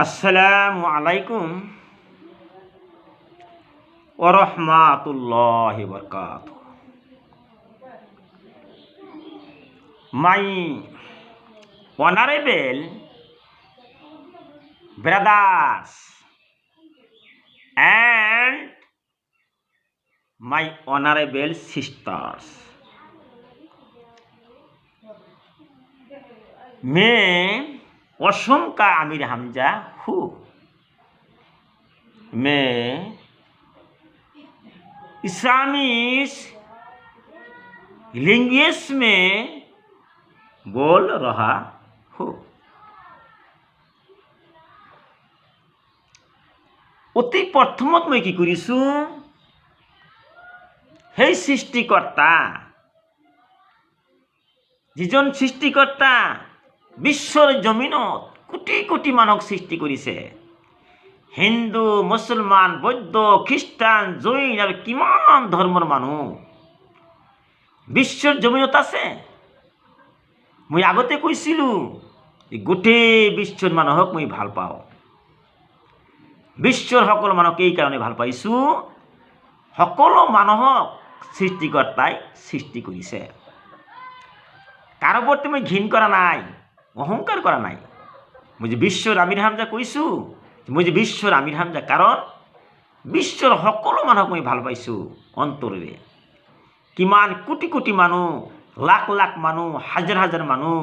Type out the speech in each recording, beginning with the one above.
আসসালামু আলাইকুম ওরহমাতুল্লাহ বরকাত my honourable brothers and my honourable sisters. মে असम का आमिर हमजा हूँ मैं इस्लामिस लैंग्वेज में बोल रहा हूँ অতি প্ৰথমত মই কি কৰিছোঁ সেই সৃষ্টিকৰ্তা যিজন সৃষ্টিকৰ্তা বিশ্বৰ জমিনত কোটি কোটি মানুহক সৃষ্টি কৰিছে। হিন্দু, মুছলমান, বৌদ্ধ, খ্ৰীষ্টান, জৈন আৰু কিমান ধৰ্মৰ মানুহ। বিশ্বৰ জমিনত আছে। মই আগতে কৈছিলোঁ, গোটেই বিশ্বৰ মানুহক মই ভালো পাওঁ। বিশ্বৰ সকলো মানুহক এই কাৰণে ভালো পাইছোঁ, সকলো মানুহক সৃষ্টিকৰ্তাই সৃষ্টি কৰিছে। কাৰো ওপৰতে মই ঘিণ কৰা নাই অহংকাৰ কৰা নাই। মই যে বিশ্বৰ আমিৰ হামজা কৈছোঁ, মই যে বিশ্বৰ আমিৰ হামজা, কাৰণ বিশ্বৰ সকলো মানুহক মই ভালো পাইছোঁ অন্তৰেৰে। কিমান কোটি কোটি মানুহ, লাখ লাখ মানুহ, হাজাৰ হাজাৰ মানুহ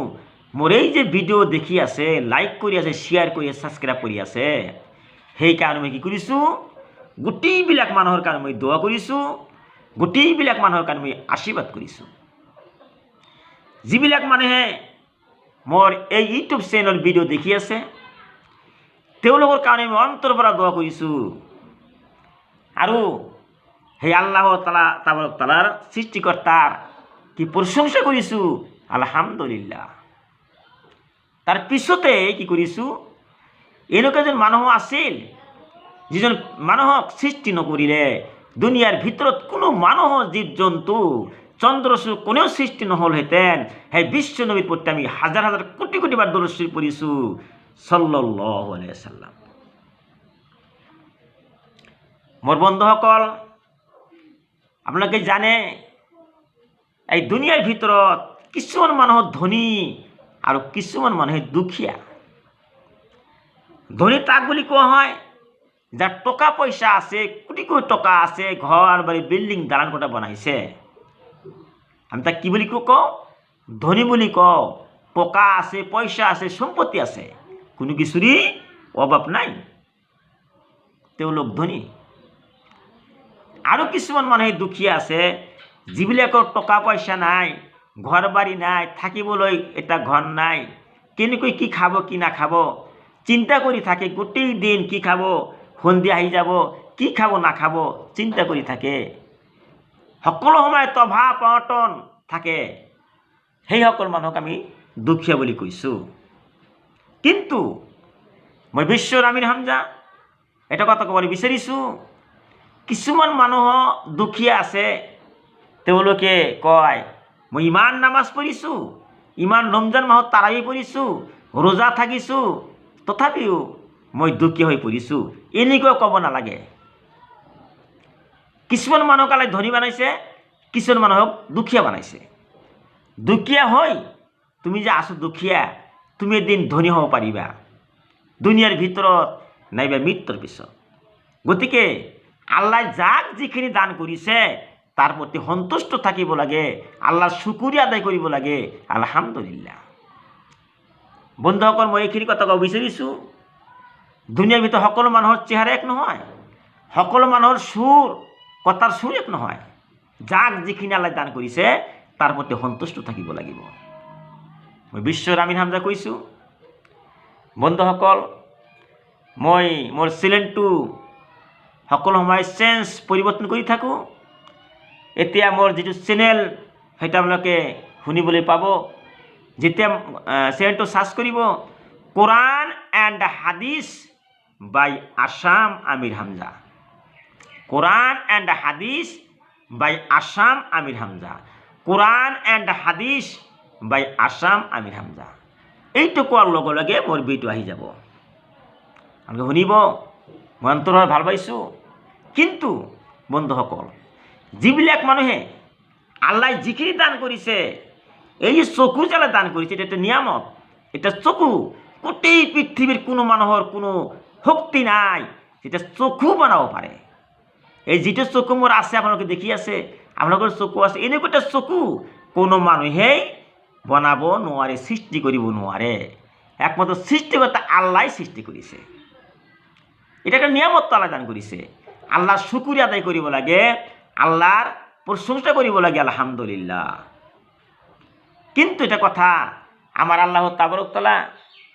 মোৰ এই যে ভিডিঅ' দেখি আছে লাইক কৰি আছে শ্বেয়াৰ কৰি আছে ছাবস্ক্ৰাইব কৰি আছে সেইকাৰণে মই কি কৰিছোঁ, গোটেইবিলাক মানুহৰ কাৰণে মই দোৱা কৰিছোঁ, গোটেইবিলাক মানুহৰ কাৰণে মই আশীৰ্বাদ কৰিছোঁ। যিবিলাক মানুহে মোৰ এই ইউটিউব চেনেল ভিডিঅ' দেখি আছে। তেওঁলোকৰ কাৰণে মই অন্তৰ পৰা দোৱা কৰিছোঁ। আৰু সেই আল্লাহ তালা তাবাৰক তালাৰ সৃষ্টিকৰ্তাৰ কি প্ৰশংসা কৰিছোঁ, আলহামদুলিল্লাহ। তাৰ পিছতে কি কৰিছোঁ, এনেকুৱা এজন মানুহ আছিল, যিজন মানুহক সৃষ্টি নকৰিলে, দুনিয়াৰ ভিতৰত কোনো মানুহৰ জীৱ জন্তু চন্দ্ৰচূড় কোনেও সৃষ্টি নহ'লহেঁতেন। সেই বিশ্ব নবীৰ প্ৰতি আমি হাজাৰ হাজাৰ কোটি কোটি দৰশ্ৰী পৰিছোঁ চল্লাহ চাল্লাম মোৰ বন্ধুসকল আপোনালোকে জানে, এই দুনিয়াৰ ভিতৰত কিছুমান মানুহ ধনী আৰু কিছুমান মানুহে দুখীয়া। ধনী তাক বুলি কোৱা হয়, যাৰ টকা পইচা আছে, কোটি কোটি টকা আছে ঘৰ বাৰী বিল্ডিং দালান কোটা বনাইছে। আমি তাক কি বুলি কওঁ ধনী বুলি কওঁ, টকা আছে, পইচা আছে, সম্পত্তি আছে, কোনো কিছুৰে অভাৱ নাই। তেওঁলোক ধনী। আৰু কিছুমান মানুহে দুখীয়া আছে, যিবিলাকৰ টকা পইচা নাই, ঘৰ বাৰী নাই, থাকিবলৈ এটা ঘৰ নাই, কেনেকৈ কি খাব, কি নাখাব, চিন্তা কৰি থাকে, গোটেই দিন কি খাব, সন্ধিয়া আহি যাব, কি খাব, নাখাব, চিন্তা কৰি থাকে। সকলো সময়ত অভাৱ অটন থাকে। সেইসকল মানুহক আমি দুখীয়া বুলি কৈছোঁ। কিন্তু মই বিশ্বৰ আমিৰ হামজা এটা কথা ক'বলৈ বিচাৰিছোঁ কিছুমান মানুহ দুখীয়া আছে তেওঁলোকে কয় মই ইমান নামাজ পঢ়িছোঁ ইমান ৰমজান মাহত তাৰাবি পঢ়িছোঁ ৰোজা থাকিছোঁ তথাপিও মই দুখীয়া হৈ পৰিছোঁ। এনেকুৱা ক'ব নালাগে। কিছুমান মানুহ কালে ধনী বনাইছে, কিছুমান মানুহক দুখীয়া বনাইছে। দুখীয়া হৈ তুমি যে আছো দুখীয়া, তুমি এদিন ধনী হ'ব পাৰিবা। দুনিয়াৰ ভিতৰত নাইবা মৃত্যুৰ পিছত। গতিকে আল্লাহ যাক যিখিনি দান কৰিছে, তাৰ প্ৰতি সন্তুষ্ট থাকিব লাগে আল্লাহ চুকুৰি আদায় কৰিব লাগে, আলহামদুলিল্লাহ। বন্ধুসকল, মই এইখিনি কথা ক'ব বিচাৰিছোঁ। দুনিয়াৰ ভিতৰত সকলো মানুহৰ চেহেৰা এক নহয়। সকলো মানুহৰ সুৰ সুৰ এক নহয়। যাক যিখিনি আল্লাহ দান কৰিছে, তাৰ প্ৰতি সন্তুষ্ট থাকিব লাগিব। মই বিশ্বৰ আমিন হামজা কৈছোঁ, বন্ধুসকল, মই মোৰ চেনেলটো সকলো সময় চেঞ্জ পৰিৱৰ্তন কৰি থাকোঁ। এতিয়া মোৰ যিটো চেনেল, সেইটো আপোনালোকে শুনিবলৈ পাব। যেতিয়া চেনেলটো চাৰ্চ কৰিব, Quran and Hadith by Assam Amir Hamza. Quran and Hadith by Assam Amir Hamza. Quran and Hadith by Assam Amir Hamza. এইটো কোৱাৰ লগে লগে মোৰ আহি যাব। আমি শুনিব, মই ভালো পাইছোঁ। কিন্তু, বন্ধুসকল, যিবিলাক মানুহে আল্লাই যিখিনি দান কৰিছে, এই যে চকু জ্বালা দান কৰিছে এটা নিয়ামত। এটা চকু, গোটেই পৃথিৱীৰ কোনো মানুহৰ কোনো শক্তি নাই। যেটা চকু বনাব পাৰে এই যিটো চকু মোৰ আছে, আপোনালোকে দেখি আছে, আপোনালোকৰ চকু আছে এনেকুৱা এটা চকু কোনো মানুহেই বনাব নোৱাৰে, সৃষ্টি কৰিব নোৱাৰে। একমাত্ৰ সৃষ্টিকৰ্তা আল্লাই সৃষ্টি কৰিছে। এটা একটা নিয়ামত আল্লাহ দান কৰিছে। আল্লাহৰ শুকুৰি আদায় কৰিব লাগে, আল্লাহৰ প্ৰশংসা কৰিব লাগে, আলহামদুলিল্লাহ। কিন্তু এটা কথা, আমাৰ আল্লাহ তাবৰকতলা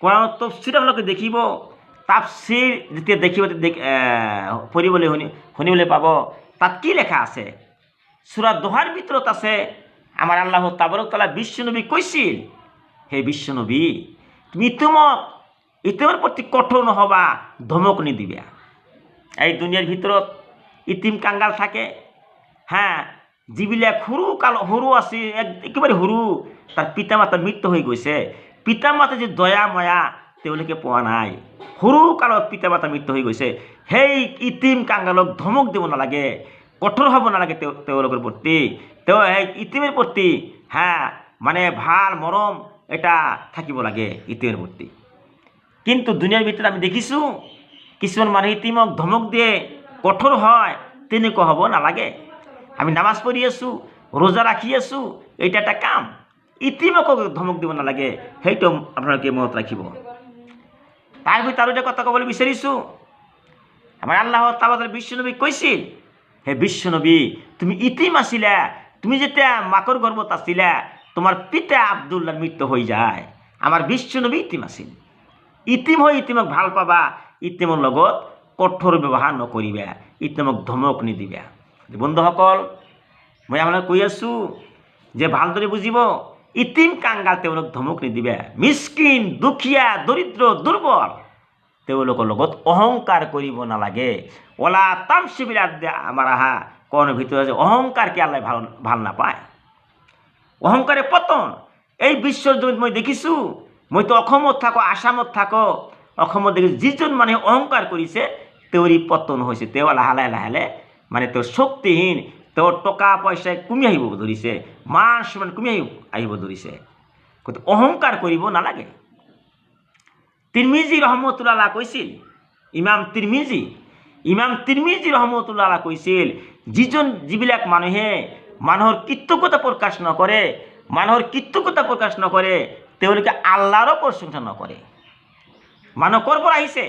কোরআন তফসির আপোনালোকে দেখিব তাফসির যেতিয়া দেখিব পঢ়িবলৈ শুনি শুনিবলৈ পাব, তাত কি লেখা আছে? চূড়া দোহাৰ ভিতৰত আছে, আমাৰ আল্লাহ তাবৰকতলা বিশ্বনবী কৈছিল। হে বিশ্বনবী, তুমি ইতিমক ইতিমৰ প্ৰতি কঠোৰ নহ'বা, ধমক নিদিবা। এই দুনিয়াৰ ভিতৰত ইতিম কাংগাল থাকে। হ্যাঁ যিবিলাক সৰু কাল সৰু আছে এক- একেবাৰে সৰু, তাৰ পিতা মাতাৰ মৃত্যু হৈ গৈছে। পিতা মাতা যে দয়া, ময়া তেওঁলোকে পোৱা নাই। সৰু কালত পিতা মাতাৰ মৃত্যু হৈ গৈছে। সেই ইতিম কাংগালক ধমক দিব নালাগে, কঠোৰ হ'ব নালাগে তেওঁ, তেওঁলোকৰ প্ৰতি। তেওঁ সেই ইতিমৰ প্ৰতি, হা মানে ভালো মৰম এটা থাকিব লাগে ইতিমৰ প্ৰতি। কিন্তু দুনিয়াৰ ভিতৰত আমি দেখিছোঁ, কিছুমান মানুহ ইতিমক ধমক দিয়ে, কঠোৰ হয়, তেনেকুৱা হ'ব নালাগে। আমি নামাজ পঢ়ি আছোঁ, ৰোজা ৰাখি আছোঁ, এইটা এটা কাম। ইতিমকক ধমক দিব নালাগে, সেইটো আপোনালোকে মনত ৰাখিব। তাৰ এটা কথা ক'বলৈ বিচাৰিছোঁ আমাৰ আল্লাহ তাবাদৰ বিশ্বনবী কৈছিল হে বিশ্বনবী, তুমি ইতিম আছিলা তুমি যেতিয়া মাকৰ গৰ্ভত আছিলা তোমাৰ পিতা আব্দুল্লাৰ মৃত্যু হৈ যায়। আমাৰ বিশ্বনবী ইতিম আছিল ইতিম হৈ ইতিমক ভালো পাবা ইতিমৰ লগত কঠোৰ ব্যৱহাৰ নকৰিবা, ইতিমক ধমক নিদিবা। বন্ধুসকল, মই আপোনালোক কৈ আছোঁ যে ভালদৰে বুজিব ইতিম কাংগাল তেওঁলোক ধমক নিদিবা। মিচকিন দুখীয়া দৰিদ্ৰ দুৰ্বল তেওঁলোকৰ লগত অহংকাৰ কৰিব নালাগে। অলা তাম তামচিবিলাক আমাৰ আহা কণৰ ভিতৰত যে অহংকাৰকে আল্লাই ভালো ভালো নাপায় অহংকাৰে পতন। এই বিশ্বৰ জমিত মই দেখিছোঁ? মইতো অসমত থাকোঁ, আসামত থাকোঁ। অসমত দেখিছোঁ যিজন মানুহে অহংকাৰ কৰিছে তেওঁৰে পতন হৈছে তেওঁ লাহে লাহে লাহে লাহে মানে তেওঁ শক্তিহীন তেওঁৰ টকা পইচাই কমি আহিব ধৰিছে মান সন্মান কমি আহিব আহিব ধৰিছে। গতিকে অহংকাৰ কৰিব নালাগে। তিৰমিজি ৰহমতুল্লাহ কৈছিল, ইমাম তিৰমিজি ইমাম তিৰমিজি ৰহমতুল্লাহ কৈছিল, যিজন যিবিলাক মানুহে মানুহৰ কৃতজ্ঞতা প্ৰকাশ নকৰে, মানুহৰ কৃতজ্ঞতা প্ৰকাশ নকৰে, তেওঁলোকে আল্লাহৰো প্ৰশংসা নকৰে। মানুহ ক'ৰ পৰা আহিছে?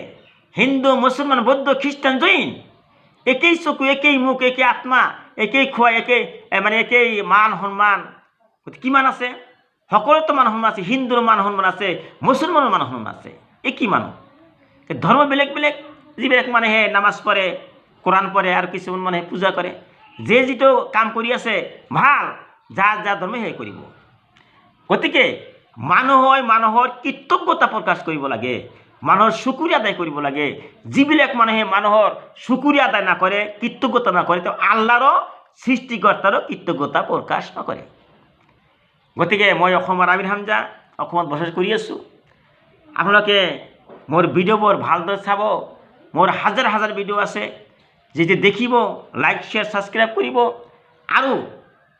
হিন্দু, মুছলমান, বৌদ্ধ, খ্ৰীষ্টান, জৈন। একেই চকু, একেই মুখ, একেই আত্মা। একেই খোৱা, একেই মানে একেই মান সন্মান। গতিকে কিমান আছে? সকলোতো মান সন্মান আছে, হিন্দুৰ মান সন্মান আছে, মুছলমানৰ মান সন্মান আছে। একেই মানুহ এই ধৰ্ম বেলেগ বেলেগ, যিবিলাক মানুহে নামাজ পঢ়ে কোৰাণ পঢ়ে আৰু কিছুমান মানুহে পূজা কৰে, যে যিটো কাম কৰি আছে, ভালো, যাৰ যাৰ ধৰ্মে সেই কৰিব। গতিকে, মানুহৰ মানুহৰ কৃতজ্ঞতা প্ৰকাশ কৰিব লাগে। মানুহৰ চকুৰি আদায় কৰিব লাগে। যিবিলাক মানুহে মানুহৰ চকুৰি আদায় নকৰে কৃতজ্ঞতা নকৰে তেওঁ আল্লাহৰো সৃষ্টিকৰ্তাৰো কৃতজ্ঞতা প্ৰকাশ নকৰে গতিকে মই অসমৰ আমিৰ হামজা, অসমত বসবাস কৰি আছোঁ। আপোনালোকে মোৰ ভিডিঅ'বোৰ ভালদৰে চাব। মোৰ হাজাৰ হাজাৰ ভিডিঅ' আছে। যেতিয়া দেখিব, লাইক, শ্বেয়াৰ, ছাবস্ক্ৰাইব কৰিব। আৰু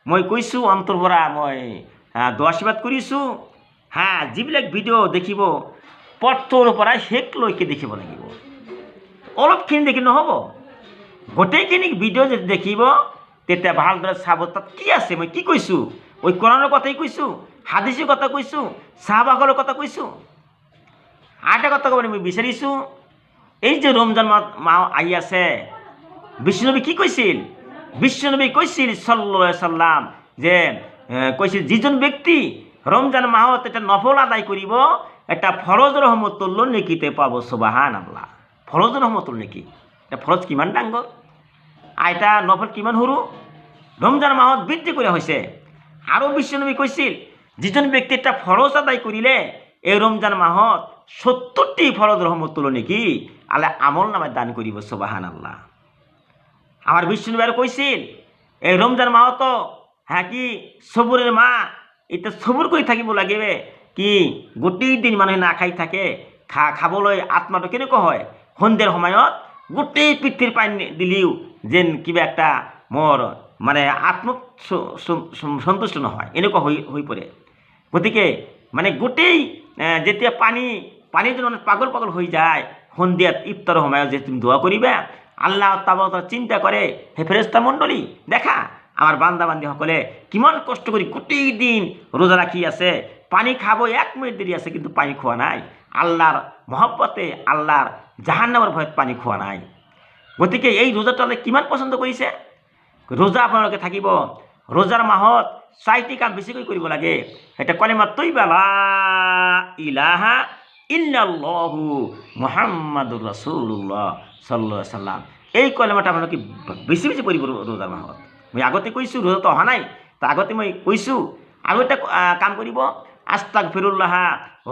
মই কৈছোঁ, অন্তৰ পৰা মই দোৱা আশীৰ্বাদ কৰিছোঁ। হা, যিবিলাক ভিডিঅ' দেখিব পথটোৰ পৰা শেষলৈকে দেখিব লাগিব। অলপখিনি দেখি নহ'ব। গোটেইখিনি ভিডিঅ' যদি দেখিব, তেতিয়া ভালদৰে চাব, তাত কি আছে? মই কি কৈছোঁ? ঐ কোৰাণৰ কথাই কৈছোঁ হাদিছৰ কথা কৈছোঁ চাহবাগৰ কথা কৈছোঁ। আৰু এটা কথা ক'বলৈ মই বিচাৰিছোঁ, এই যে ৰমজান মাহ মাহ আহি আছে বিষ্ণুনবী কি কৈছিল? বিষ্ণুনবী কৈছিল চল্লা চাল্লাম যে কৈছিল, যিজন ব্যক্তি ৰমজান মাহত এটা নফল আদায় কৰিব এটা ফৰজৰ সমতুল্য নেকিতে পাব চবাহান আল্লাহ ফৰজৰ সমতুল্য নেকি? এটা ফৰজ কিমান ডাঙৰ আইতা নফল কিমান সৰু ৰমজান মাহত বৃদ্ধি কৰা হৈছে আৰু বিশ্বনবী কৈছিল যিজন ব্যক্তি এটা ফৰজ আদায় কৰিলে এই ৰমজান মাহত সত্তৰটি ফৰজৰ সমতুল্য নেকি, আলে আমল নামে দান কৰিব চবাহান আল্লাহ আমাৰ বিষ্ণু আৰু কৈছিল এই ৰমজান মাহতো হা কি চবুৰৰ মা এতিয়া চবুৰ কৰি থাকিব লাগিব? কি? গোটেই দিন মানুহে নাখাই থাকে, খা, খাবলৈ আত্মাটো কেনেকুৱা হয়? সন্ধিয়াৰ সময়ত গোটেই পৃথিৱীৰ পানী দিলেও যেন কিবা এটা মোৰ মানে আত্ম সন্তুষ্ট নহয়। এনেকুৱা হৈ হৈ পৰে। গতিকে মানে গোটেই যেতিয়া পানী, পানীৰ জন্য পাগল পাগল হৈ যায়, সন্ধিয়াত ইফতাৰৰ সময়ত যে তুমি দোয়া কৰিবা, আল্লাহ তাবতাৰ চিন্তা কৰে, হে ফেৰেস্তা মণ্ডলী, দেখা আমাৰ বান্দা বান্দিসকলে কিমান কষ্ট কৰি গোটেই দিন ৰোজা ৰাখি আছে, পানী খাব, এক মিনিট দেৰি আছে কিন্তু পানী খোৱা নাই। আল্লাহৰ মহব্বতে আল্লাহৰ জাহান্নামৰ ভয়ত পানী খোৱা নাই। গতিকে এই ৰোজাটো আপোনালোকে কিমান পচন্দ কৰিছে ৰোজা আপোনালোকে থাকিব ৰোজাৰ মাহত চাৰিটি কাম বেছিকৈ কৰিব লাগে। এটা কলেমা তৈবা, লা ইলাহা ইল্লাল্লাহু মুহাম্মাদুৰ ৰাসূলুল্লাহ সাল্লাল্লাহু আলাইহি সাল্লাম এই কলেমাটা আপোনালোকে বেছি বেছি পঢ়িব ৰো- ৰোজাৰ মাহত? মই আগতে কৈছোঁ ৰোজাটো অহা নাই। তাৰ আগতে মই কৈছোঁ আৰু এটা কাম কৰিব। আস্তাক ফিৰুল্লাহ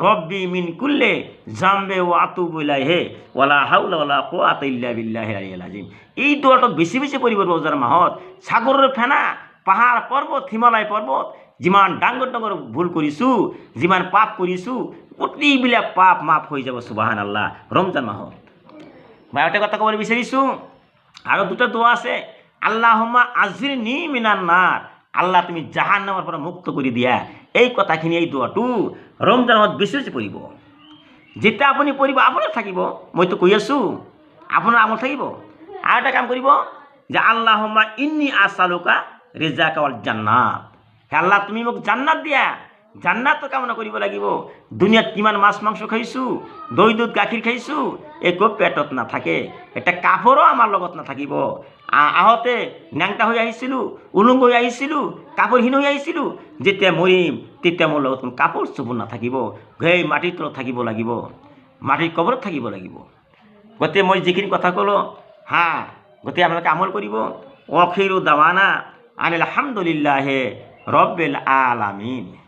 ৰব্বি মিন কুল্লে জাম্বে ও হে ৱালা হাউলা ৱালা কোৱাত ইল্লা বিল্লাহি আজিম এই দোৱাটো বেছি বেছি কৰিব ৰোজাৰ মাহত। সাগৰৰ ফেনা, পাহাৰ পৰ্বত, হিমালয় পৰ্বত, যিমান ডাঙৰ ডাঙৰ ভুল কৰিছোঁ, যিমান পাপ কৰিছোঁ, গোটেইবিলাক পাপ মাফ হৈ যাব সুবাহান আল্লাহ ৰমজান মাহত। মই এটা কথা ক'বলৈ বিচাৰিছোঁ, আৰু দুটা দোৱা আছে। আল্লাহমা আজিৰ নি মিনান নাৰ আল্লাহ, তুমি জাহান নামৰ পৰা মুক্ত কৰি দিয়া এই কথাখিনি, এই দোৱাটো ৰমজান মাহত বেছি পৰিব যেতিয়া আপুনি পঢ়িব আপোনাৰ থাকিব। মইতো কৈ আছোঁ, আপোনাৰ আমল থাকিব। আৰু এটা কাম কৰিব, যে আল্লাহমা ইন্নি আছালুকা ৰেজা কাৱাল জান্নাত। হে আল্লাহ, তুমি মোক জান্নাত দিয়া। জান্নাতৰ কামনা কৰিব লাগিব। দুনিয়াত কিমান মাছ, মাংস খাইছোঁ, দৈ দুধ, গাখীৰ খাইছোঁ, একো পেটত নাথাকে। এটা কাপোৰো আমাৰ লগত নাথাকিব। আহোঁতে নেংটা হৈ আহিছিলোঁ, উলুং হৈ আহিছিলোঁ, কাপোৰহীন হৈ আহিছিলোঁ, যেতিয়া মৰিম, তেতিয়া মোৰ লগত কাপোৰ চাপোৰ নাথাকিব। সেই মাটিৰ তলত থাকিব লাগিব। মাটিৰ কবৰত থাকিব লাগিব। গতিকে মই যিখিনি কথা ক'লোঁ, হা, গতিকে আপোনালোকে আমল কৰিব। অখিৰো দাৱানা আনিল আলহামদুলিল্লাহে ৰব্বিল আলামিন।